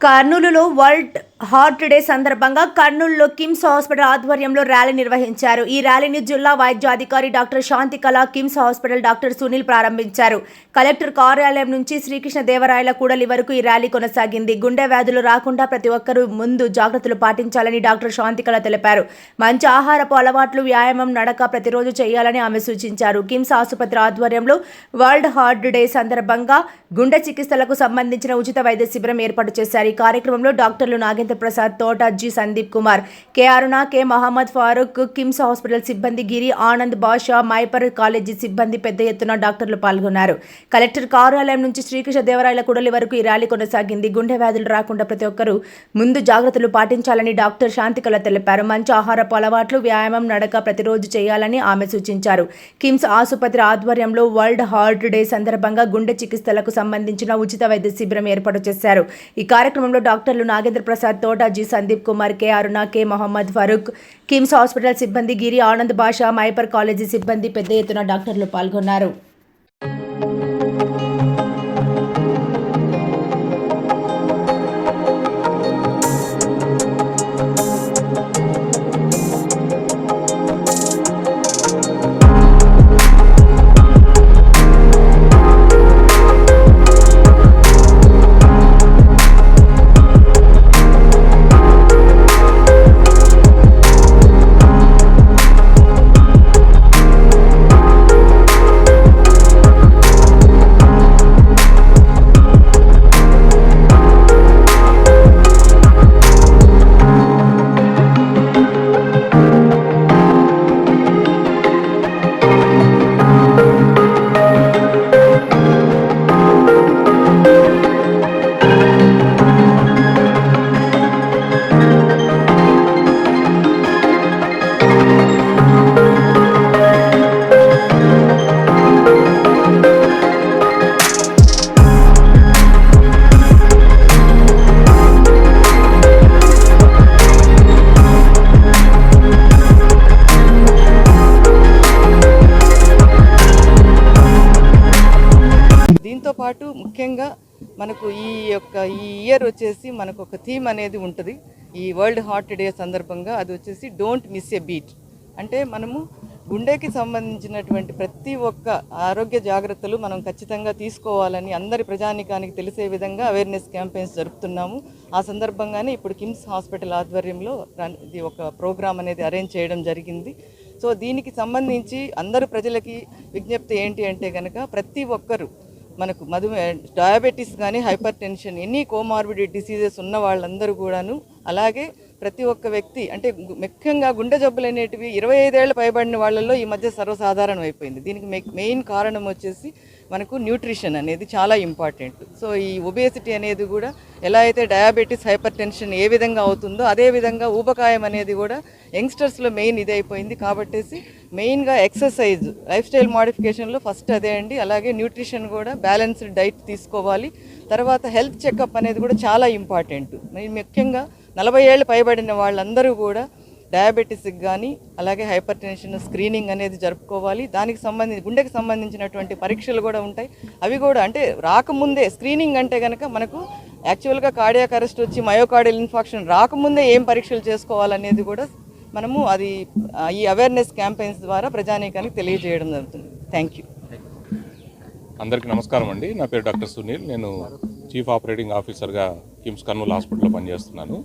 కర్నూలులో world heart day సందర్భంగా కర్నూలులో కిమ్స్ హాస్పిటల్ ఆధ్వర్యంలో ర్యాలీ నిర్వహించారు. ఈ ర్యాలీని జిల్లా వైద్యాధికారి doctor Shantikala KIMS hospital doctor Sunil ప్రారంభించారు. కలెక్టర్ కార్యాలయం నుంచి శ్రీకృష్ణ దేవరాయల కూడలి వరకు ఈ ర్యాలీ కొనసాగింది. గుండె వ్యాధులు రాకుండా ప్రతి ఒక్కరూ ముందు జాగ్రత్తలు పాటించాలని డాక్టర్ శాంతికళ తెలిపారు. మంచి ఆహారపు అలవాట్లు వ్యాయామం నడక ప్రతిరోజు చేయాలని ఆమె సూచించారు. కిమ్స్ ఆసుపత్రి ఆధ్వర్యంలో వరల్డ్ హార్ట్ డే సందర్భంగా గుండె చికిత్సలకు సంబంధించిన ఉచిత వైద్య శిబిరం ఏర్పాటు చేశారు. ఈ కార్యక్రమంలో డాక్టర్లు Nagendra Prasad Thota G Sandeep Kumar K Aruna K Mohammed Farooq KIMS hospital సిబ్బంది గిరి ఆనంద్ బాషా మైపర్ కాలేజీ సిబ్బంది పెద్ద ఎత్తున డాక్టర్లు పాల్గొన్నారు. కలెక్టర్ కార్యాలయం నుంచి శ్రీకృష్ణ దేవరాయల కుడలి వరకు ఈ ర్యాలీ కొనసాగింది. గుండె వ్యాధులు రాకుండా ప్రతి ఒక్కరూ ముందు జాగ్రత్తలు పాటించాలని డాక్టర్ శాంతికళ తెలిపారు. మంచి ఆహారపు అలవాట్లు వ్యాయామం నడక ప్రతిరోజు చేయాలని ఆమె సూచించారు. కిమ్స్ ఆసుపత్రి ఆధ్వర్యంలో వరల్డ్ హార్ట్ డే సందర్భంగా గుండె చికిత్సలకు సంబంధించిన ఉచిత వైద్య శిబిరం ఏర్పాటు చేశారు. ఈ కార్యక్రమంలో డాక్టర్లు Nagendra Prasad Thota G Sandeep Kumar K. Aruna K. Mohammed Farooq KIMS hospital సిబ్బంది గిరి ఆనంద్ బాషా మైపర్ కాలేజీ సిబ్బంది పెద్ద ఎత్తున డాక్టర్లు పాల్గొన్నారు. దీంతో పాటు ముఖ్యంగా మనకు ఈ యొక్క ఈ ఇయర్ వచ్చేసి మనకు ఒక థీమ్ అనేది ఉంటుంది. ఈ వరల్డ్ హార్ట్ డే సందర్భంగా అది వచ్చేసి డోంట్ మిస్ ఎ బీట్ అంటే మనము గుండెకి సంబంధించినటువంటి ప్రతి ఒక్క ఆరోగ్య జాగ్రత్తలు మనం ఖచ్చితంగా తీసుకోవాలని అందరి ప్రజానికానికి తెలిసే విధంగా అవేర్నెస్ క్యాంపెయిన్స్ జరుపుతున్నాము. ఆ సందర్భంగానే ఇప్పుడు కిమ్స్ హాస్పిటల్ ఆధ్వర్యంలో ఇది ఒక ప్రోగ్రామ్ అనేది అరేంజ్ చేయడం జరిగింది. సో దీనికి సంబంధించి అందరు ప్రజలకి విజ్ఞప్తి ఏంటి అంటే కనుక ప్రతి ఒక్కరు మనకు మధుమే డయాబెటీస్ కానీ హైపర్ టెన్షన్ ఎన్ని కోమార్బిడ్ డిసీజెస్ ఉన్న వాళ్ళందరూ కూడాను అలాగే ప్రతి ఒక్క వ్యక్తి అంటే ముఖ్యంగా గుండె జబ్బులు అనేటివి ఇరవై ఐదేళ్ళ పైబడిన వాళ్ళల్లో ఈ మధ్య సర్వసాధారణం అయిపోయింది దీనికి మె- మెయిన్ కారణం వచ్చేసి మనకు న్యూట్రిషన్ అనేది చాలా ఇంపార్టెంట్. సో ఈ ఒబేసిటీ అనేది కూడా ఎలా అయితే డయాబెటీస్ హైపర్ టెన్షన్ ఏ విధంగా అవుతుందో అదే విధంగా ఊబకాయం అనేది కూడా యంగ్స్టర్స్లో మెయిన్ ఇది అయిపోయింది కాబట్టేసి మెయిన్గా ఎక్సర్సైజ్ లైఫ్ స్టైల్ మోడిఫికేషన్లో ఫస్ట్ అదే అండి. అలాగే న్యూట్రిషన్ కూడా బ్యాలెన్స్డ్ డైట్ తీసుకోవాలి. తర్వాత హెల్త్ చెకప్ అనేది కూడా చాలా ఇంపార్టెంట్. ముఖ్యంగా నలభై ఏళ్ళు పైబడిన వాళ్ళందరూ కూడా డయాబెటీస్కి కానీ అలాగే హైపర్ టెన్షన్ స్క్రీనింగ్ అనేది జరుపుకోవాలి. దానికి సంబంధించి గుండెకి సంబంధించినటువంటి పరీక్షలు కూడా ఉంటాయి. అవి కూడా అంటే రాకముందే స్క్రీనింగ్ అంటే కనుక మనకు యాక్చువల్గా కార్డియాక్ అరెస్ట్ వచ్చి మయోకార్డియల్ ఇన్ఫాక్షన్ రాకముందే ఏం పరీక్షలు చేసుకోవాలనేది కూడా మనము అది ఈ అవేర్నెస్ క్యాంపెయిన్స్ ద్వారా ప్రజానీకానికి తెలియజేయడం జరుగుతుంది. Thank you. అందరికీ నమస్కారం అండి. నా పేరు డాక్టర్ సునీల్. నేను చీఫ్ ఆపరేటింగ్ ఆఫీసర్గా కిమ్స్ కర్నూలు హాస్పిటల్లో పనిచేస్తున్నాను.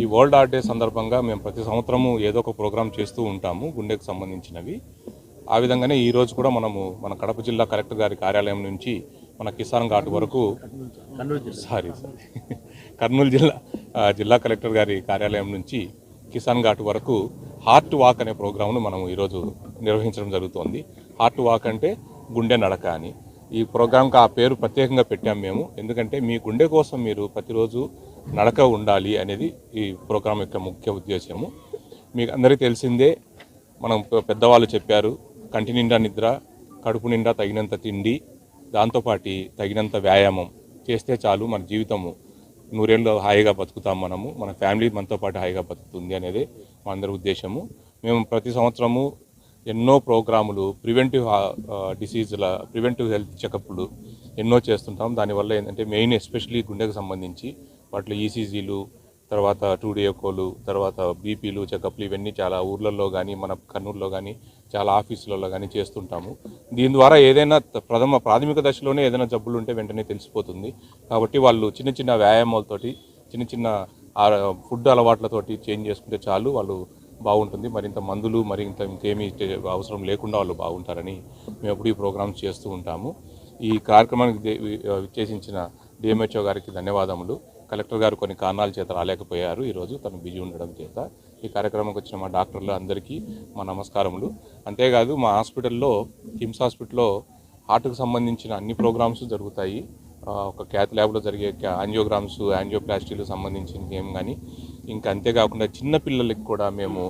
ఈ వరల్డ్ ఆర్ట్ డే సందర్భంగా మేము ప్రతి సంవత్సరము ఏదో ఒక ప్రోగ్రామ్ చేస్తూ ఉంటాము గుండెకు సంబంధించినవి. ఆ విధంగానే ఈరోజు కూడా మనము మన కడప జిల్లా కలెక్టర్ గారి కార్యాలయం నుంచి మన కిసాన్ ఘాట్ వరకు సారీ సారీ. కర్నూలు జిల్లా జిల్లా కలెక్టర్ గారి కార్యాలయం నుంచి కిసాన్ ఘాట్ వరకు హార్ట్ వాక్ అనే ప్రోగ్రామ్ను మనం ఈరోజు నిర్వహించడం జరుగుతోంది. హార్ట్ వాక్ అంటే గుండె నడక అని. ఈ ప్రోగ్రాంకి ఆ పేరు ప్రత్యేకంగా పెట్టాం మేము. ఎందుకంటే మీ గుండె కోసం మీరు ప్రతిరోజు నడక ఉండాలి అనేది ఈ ప్రోగ్రాం యొక్క ముఖ్య ఉద్దేశము మీకు అందరికీ తెలిసిందే మనం పెద్దవాళ్ళు చెప్పారు కంటి నిండా నిద్ర కడుపు నిండా తగినంత తిండి దాంతోపాటి తగినంత వ్యాయామం. చేస్తే చాలు మన జీవితము. నూరేళ్ళు హాయిగా బతుకుతాం మనము. మన ఫ్యామిలీ మనతో పాటు హాయిగా బతుకుతుంది అనేది మా అందరి ఉద్దేశము మేము ప్రతి సంవత్సరము ఎన్నో ప్రోగ్రాములు ప్రివెంటివ్ డిసీజుల ప్రివెంటివ్ హెల్త్ చెకప్లు ఎన్నో చేస్తుంటాం. దానివల్ల ఏంటంటే మెయిన్ ఎస్పెషలీ గుండెకు సంబంధించి వాటిలో ఈసీజీలు తర్వాత టూడియోకోలు తర్వాత బీపీలు చెకప్లు ఇవన్నీ చాలా ఊర్లలో కానీ మన కర్నూలులో కానీ చాలా ఆఫీసులలో కానీ చేస్తుంటాము. దీని ద్వారా ఏదైనా ప్రథమ ప్రాథమిక దశలోనే ఏదైనా జబ్బులు ఉంటే వెంటనే తెలిసిపోతుంది. కాబట్టి వాళ్ళు చిన్న చిన్న వ్యాయామాలతోటి చిన్న చిన్న ఫుడ్ అలవాట్లతోటి చేంజ్ చేసుకుంటే చాలు వాళ్ళు బాగుంటుంది. మరింత మందులు మరింత ఇంకేమీ అవసరం లేకుండా వాళ్ళు బాగుంటారని మేము ఎప్పుడు ఈ ప్రోగ్రామ్స్ చేస్తూ ఉంటాము. ఈ కార్యక్రమానికి విచ్చేసించిన డిఎంహెచ్ఓ గారికి ధన్యవాదములు. కలెక్టర్ గారు కొన్ని కారణాల చేత రాలేకపోయారు. ఈరోజు తను బిజీ ఉండడం చేత ఈ కార్యక్రమంకి వచ్చిన మా డాక్టర్లు అందరికీ మా నమస్కారములు. అంతేకాదు మా హాస్పిటల్లో కిమ్స్ హాస్పిటల్లో హార్ట్కు సంబంధించిన అన్ని ప్రోగ్రామ్స్ జరుగుతాయి. ఒక క్యాత్ ల్యాబ్లో జరిగే యాంజియోగ్రామ్స్ యాంజియోప్లాస్టీలు సంబంధించిన ఏం కానీ ఇంకా అంతేకాకుండా చిన్నపిల్లలకి కూడా మేము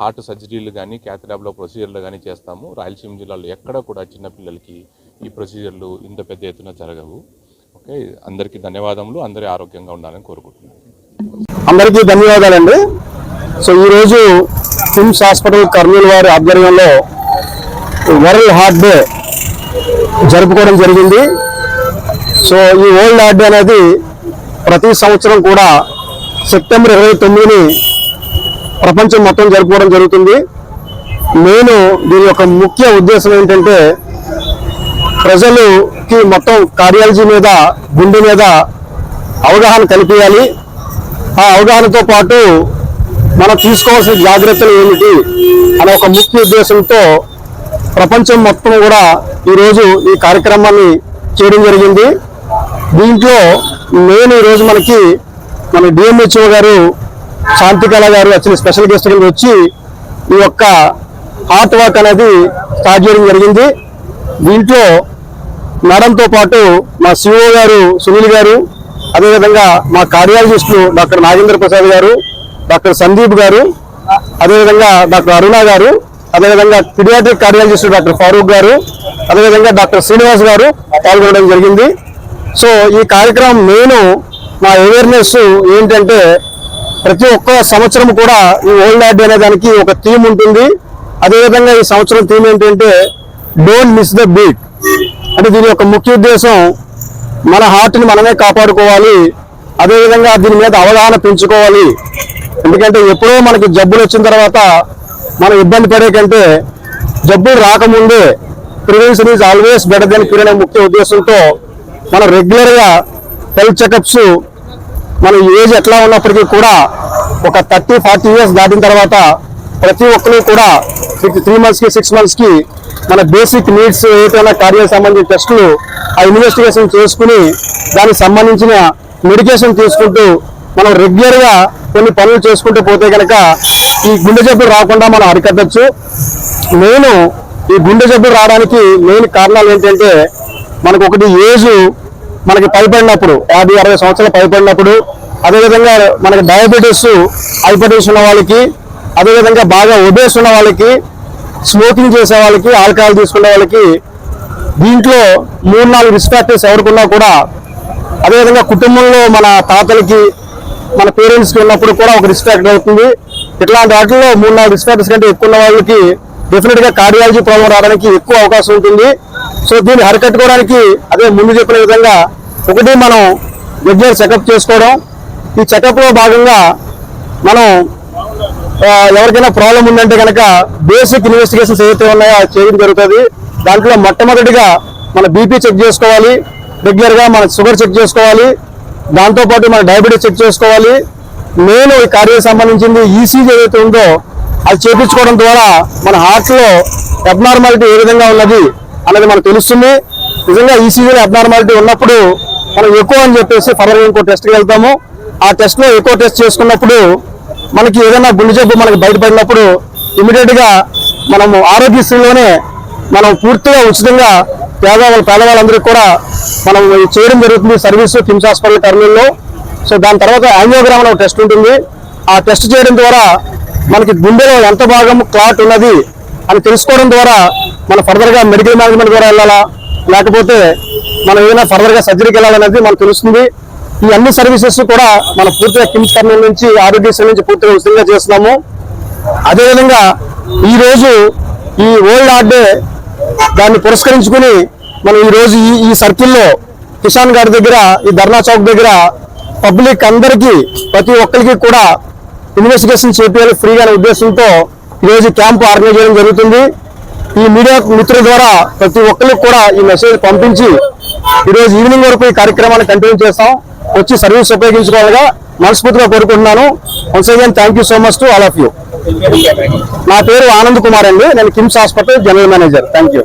హార్ట్ సర్జరీలు కానీ క్యాథలాబ్లో ప్రొసీజర్లు కానీ చేస్తాము. రాయలసీమ జిల్లాలో ఎక్కడ కూడా చిన్నపిల్లలకి ఈ ప్రొసీజర్లు ఇంత పెద్ద ఎత్తున జరగవు. ఓకే? అందరికీ ధన్యవాదములు. అందరి ఆరోగ్యంగా ఉండాలని కోరుకుంటున్నాను. అందరికీ ధన్యవాదాలండి. సో ఈరోజు కిమ్స్ హాస్పిటల్ కర్నూలు వారి ఆధ్వర్యంలో వరల్డ్ హార్ట్ డే జరుపుకోవడం జరిగింది. సో ఈ వరల్డ్ హార్ట్ డే అనేది ప్రతి సంవత్సరం కూడా సెప్టెంబర్ ఇరవై తొమ్మిదిని ప్రపంచం మొత్తం జరుపుకోవడం జరుగుతుంది. నేను దీని యొక్క ముఖ్య ఉద్దేశం ఏంటంటే ప్రజలుకి మొత్తం కార్డియాలజీ మీద గుండె మీద అవగాహన కల్పించాలి. ఆ అవగాహనతో పాటు మనం తీసుకోవాల్సిన జాగ్రత్తలు ఏమిటి అనే ఒక ముఖ్య ఉద్దేశంతో ప్రపంచం మొత్తం కూడా ఈరోజు ఈ కార్యక్రమాన్ని చేయడం జరిగింది. దీంట్లో నేను ఈరోజు మనకి మన డిఎంహెచ్ఓ గారు శాంతికళ గారు వచ్చిన స్పెషల్ గెస్ట్ కింద వచ్చి ఈ యొక్క హార్ట్ వాక్ అనేది స్టార్ట్ చేయడం జరిగింది. దీంట్లో మేడంతో పాటు మా సిఓ గారు సునీల్ గారు అదేవిధంగా మా కార్డియాలజిస్టులు డాక్టర్ నాగేంద్ర ప్రసాద్ గారు డాక్టర్ సందీప్ గారు అదేవిధంగా డాక్టర్ అరుణ గారు అదేవిధంగా పిడియాట్రిక్ కార్డియాలజిస్ట్ డాక్టర్ ఫారూక్ గారు అదేవిధంగా డాక్టర్ శ్రీనివాస్ గారు పాల్గొనడం జరిగింది. సో ఈ కార్యక్రమం నేను మా అవేర్నెస్ ఏంటంటే ప్రతి ఒక్క సంవత్సరం కూడా ఈ ఓల్డ్ యాడ్ అనే దానికి ఒక థీమ్ ఉంటుంది. అదేవిధంగా ఈ సంవత్సరం థీమ్ ఏంటంటే డోంట్ మిస్ ద బీట్ అంటే దీని యొక్క ముఖ్య ఉద్దేశం మన హార్ట్ని మనమే కాపాడుకోవాలి. అదేవిధంగా దీని మీద అవగాహన పెంచుకోవాలి. ఎందుకంటే ఎప్పుడో మనకి జబ్బులు వచ్చిన తర్వాత మనం ఇబ్బంది పడే కంటే జబ్బులు రాకముందే prevention is always better than cure అనే ముఖ్య ఉద్దేశంతో మనం రెగ్యులర్గా హెల్త్ చెకప్స్ మన ఏజ్ ఎట్లా ఉన్నప్పటికీ కూడా ఒక థర్టీ ఫార్టీ ఇయర్స్ దాటిన తర్వాత ప్రతి ఒక్కరు కూడా త్రీ మంత్స్కి సిక్స్ మంత్స్కి మన బేసిక్ నీడ్స్ ఏదైనా కార్యాలకు సంబంధించిన టెస్టులు ఆ ఇన్వెస్టిగేషన్ చేసుకుని దానికి సంబంధించిన మెడికేషన్ తీసుకుంటూ మనం రెగ్యులర్గా కొన్ని పనులు చేసుకుంటూ పోతే కనుక ఈ గుండె జబ్బులు రాకుండా మనం అరికట్టచ్చు. నేను ఈ గుండె జబ్బులు రావడానికి మెయిన్ కారణాలు ఏంటంటే మనకు ఒకటి ఏజ్ మనకి పైపడినప్పుడు యాభై అరవై సంవత్సరాలు పైపడినప్పుడు అదేవిధంగా మనకి డయాబెటీస్ హైపర్ ఉన్న వాళ్ళకి అదేవిధంగా బాగా ఒబేస్ ఉన్న వాళ్ళకి స్మోకింగ్ చేసే వాళ్ళకి ఆల్కహాల్ తీసుకునే వాళ్ళకి దీంట్లో మూడు నాలుగు రిస్క్ ఫ్యాక్టర్స్ ఎవరికున్నా కూడా అదేవిధంగా కుటుంబంలో మన తాతలకి మన పేరెంట్స్కి ఉన్నప్పుడు కూడా ఒక రిస్క్ ఫ్యాక్టర్ అవుతుంది. ఇట్లాంటి వాటిల్లో మూడు నాలుగు రిస్క్ ఫ్యాక్టర్స్ కంటే ఎక్కువ ఉన్న వాళ్ళకి డెఫినెట్గా కార్డియాలజీ ప్రాబ్లం రావడానికి ఎక్కువ అవకాశం ఉంటుంది. సో దీన్ని అరికట్టుకోవడానికి అదే ముందు చెప్పిన విధంగా ఒకటి మనం రెగ్యులర్ చెకప్ చేసుకోవడం. ఈ చెకప్లో భాగంగా మనం ఎవరికైనా ప్రాబ్లం ఉందంటే కనుక బేసిక్ ఇన్వెస్టిగేషన్స్ ఏవైతే ఉన్నాయో అది చేయడం జరుగుతుంది. దాంట్లో మొట్టమొదటిగా మన బీపీ చెక్ చేసుకోవాలి. రెగ్యులర్గా మన షుగర్ చెక్ చేసుకోవాలి. దాంతోపాటు మన డయాబెటీస్ చెక్ చేసుకోవాలి. నేను ఈ కార్యానికి సంబంధించింది ఈసీజీ ఏదైతే ఉందో అది చేపించుకోవడం ద్వారా మన హార్ట్లో అబ్నార్మాలిటీ ఏ విధంగా ఉన్నది అన్నది మనకు తెలుస్తుంది. నిజంగా ఈ సీజన్ అబ్నార్మాలిటీ ఉన్నప్పుడు మనం ఎక్కువ అని చెప్పేసి ఫర్దర్ ఇంకో టెస్ట్కి వెళ్తాము. ఆ టెస్ట్లో ఎక్కువ టెస్ట్ చేసుకున్నప్పుడు మనకి ఏదైనా గుండె జబ్బు మనకి బయటపడినప్పుడు ఇమీడియట్గా మనము ఆరోగ్యశ్రీలోనే మనం పూర్తిగా ఉచితంగా పేదవాళ్ళ పేదవాళ్ళందరికీ కూడా మనం చేయడం జరుగుతుంది సర్వీస్ కిమ్స్ హాస్పిటల్ టర్మినల్లో సో దాని తర్వాత యాంజియోగ్రామ్ అనే ఒక టెస్ట్ ఉంటుంది. ఆ టెస్ట్ చేయడం ద్వారా మనకి గుండెలో ఎంత భాగం క్లాట్ ఉన్నది అని తెలుసుకోవడం ద్వారా మన ఫర్దర్గా మెడికల్ మేనేజ్మెంట్ ద్వారా వెళ్ళాలా? లేకపోతే మనం ఏదైనా ఫర్దర్గా సర్జరీకి వెళ్ళాలనేది మనకు తెలుస్తుంది. ఈ అన్ని సర్వీసెస్ కూడా మన పూర్తిగా కిమ్స్ కర్నూలు నుంచి ఆరోగ్యశ్రీ నుంచి పూర్తిగా ఉచితంగా చేస్తున్నాము. అదేవిధంగా ఈరోజు ఈ ఓల్డ్ హార్ట్ డే దాన్ని పురస్కరించుకుని మనం ఈరోజు ఈ ఈ సర్కిల్లో కిషాన్ గారి దగ్గర ఈ ధర్నా చౌక్ దగ్గర పబ్లిక్ అందరికీ ప్రతి ఒక్కరికి కూడా ఇన్వెస్టిగేషన్ చేపించాలి ఫ్రీగా అనే ఉద్దేశంతో ఈరోజు క్యాంప్ ఆర్గనైజ్ చేయడం జరుగుతుంది. ఈ మీడియా మిత్రుల ద్వారా ప్రతి ఒక్కరికి కూడా ఈ మెసేజ్ పంపించి ఈరోజు ఈవినింగ్ వరకు ఈ కార్యక్రమాన్ని కంటిన్యూ చేస్తాం. వచ్చి సర్వీస్ ఉపయోగించుకోవాలిగా మనస్ఫూర్తిగా కోరుకుంటున్నాను. Once again thank you so much to all of you నా పేరు ఆనంద్ కుమార్ అండి. నేను KIMS hospital general manager. Thank you